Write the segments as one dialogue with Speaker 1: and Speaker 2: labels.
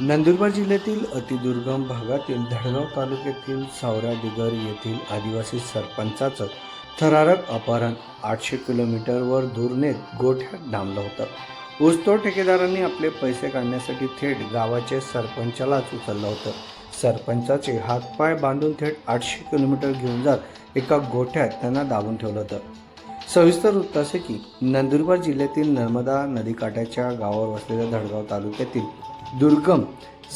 Speaker 1: नंदुरबार जिल्ह्यातील अतिदुर्गम भागातील धडगाव तालुक्यातील सावरा दिगर येथील आदिवासी सरपंचाचं थरारक अपहरण आठशे किलोमीटरवर दूर नेत गोठ्यात डांबलं होतं. ऊसतोड ठेकेदारांनी आपले पैसे काढण्यासाठी थेट गावाचे सरपंचालाच उचललं होतं. सरपंचाचे हातपाय बांधून थेट आठशे किलोमीटर घेऊन जात एका गोठ्यात त्यांना दाबून ठेवलं होतं. सविस्तर वृत्त असे की नंदुरबार जिल्ह्यातील नर्मदा नदीकाठाच्या गावावर वसलेल्या धडगाव तालुक्यातील दुर्गम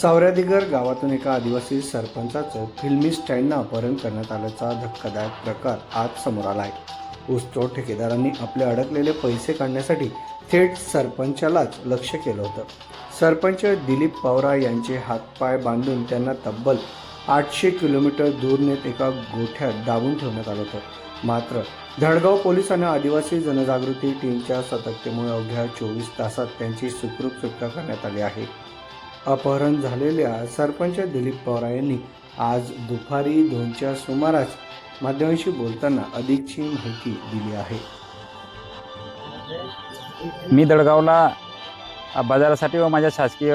Speaker 1: सावऱ्यादिगर गावातून एका आदिवासी सरपंचाचं फिल्मी स्टँडनं अपहरण करण्यात आल्याचा धक्कादायक प्रकार आज समोर आला आहे ऊसतोड ठेकेदारांनी आपले अडकलेले पैसे काढण्यासाठी थेट सरपंचालाच लक्ष केलं होतं. सरपंच दिलीप पवरा यांचे हातपाय बांधून त्यांना तब्बल आठशे किलोमीटर दूर नेत एका गोठ्यात दाबून ठेवण्यात आलं होतं. मात्र धडगाव पोलिसांना आदिवासी जनजागृती टीमच्या सतर्कतेमुळे अवघ्या चोवीस तासात त्यांची सुखरूप सुटका करण्यात आली आहे. अपहरण झालेल्या सरपंच दिलीप पवार यांनी आज दुपारी दोनच्या सुमारास माध्यमांशी बोलताना अधिकची माहिती दिली आहे.
Speaker 2: मी दळगावला बाजारासाठी व माझ्या शासकीय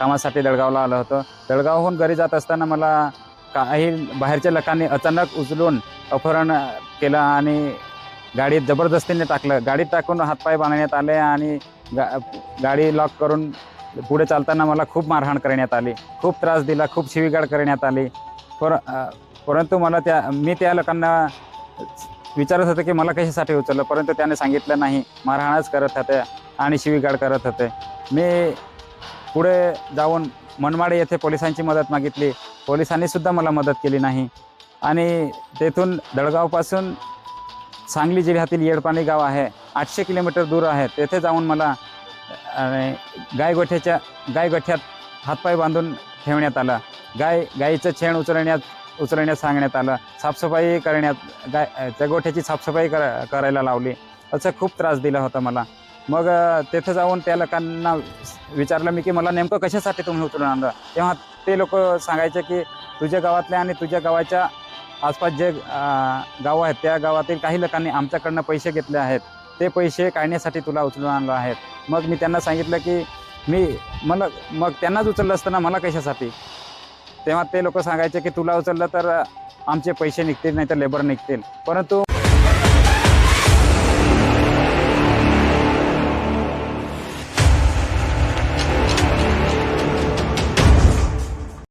Speaker 2: कामासाठी दळगावला आलो होतो. दळगावहून घरी जात असताना मला काही बाहेरच्या लोकांनी अचानक उचलून अपहरण केलं आणि गाडीत जबरदस्तीने टाकलं. गाडीत टाकून हातपाय बांधण्यात आले आणि गा गाडी लॉक करून पुढे चालताना मला खूप मारहाण करण्यात आली खूप त्रास दिला खूप शिवीगाळ करण्यात आली. पर परंतु मला त्या मी त्या लोकांना विचारत होतं की मला कशासाठी उचललं परंतु त्याने सांगितलं नाही मारहाणच करत होते आणि शिवीगाळ करत होते. मी पुढे जाऊन मनमाडे येथे पोलिसांची मदत मागितली. पोलिसांनीसुद्धा मला मदत केली नाही. आणि तेथून दळगावपासून सांगली जिल्ह्यातील येडपाणी गाव आहे आठशे किलोमीटर दूर आहे. तेथे जाऊन मला गायगोठ्याच्या गायगोठ्यात हातपाय बांधून ठेवण्यात आलं. गाय गाईचं शेण उचलण्यात उचलण्यास सांगण्यात आलं. साफसफाई करण्यात गाय त्या गोठ्याची साफसफाई कर करायला लावली. असं खूप त्रास दिला होता मला. मग तिथं जाऊन त्या लोकांना विचारलं मी की मला नेमकं कशासाठी तुम्ही उचलून आणलं? तेव्हा ते लोक सांगायचे की तुझ्या गावातल्या आणि तुझ्या गावाच्या आसपास जे गावं आहेत त्या गावातील काही लोकांनी आमच्याकडनं पैसे घेतले आहेत. ते पैसे काढण्यासाठी तुला उचलून आणलं आहेत. मग मी त्यांना सांगितलं की मी मला मग त्यांनाच उचललं असतं ना मला कशासाठी? तेव्हा ते लोक सांगायचे की तुला उचललं तर आमचे पैसे निघतील नाही तर लेबर निघतील. परंतु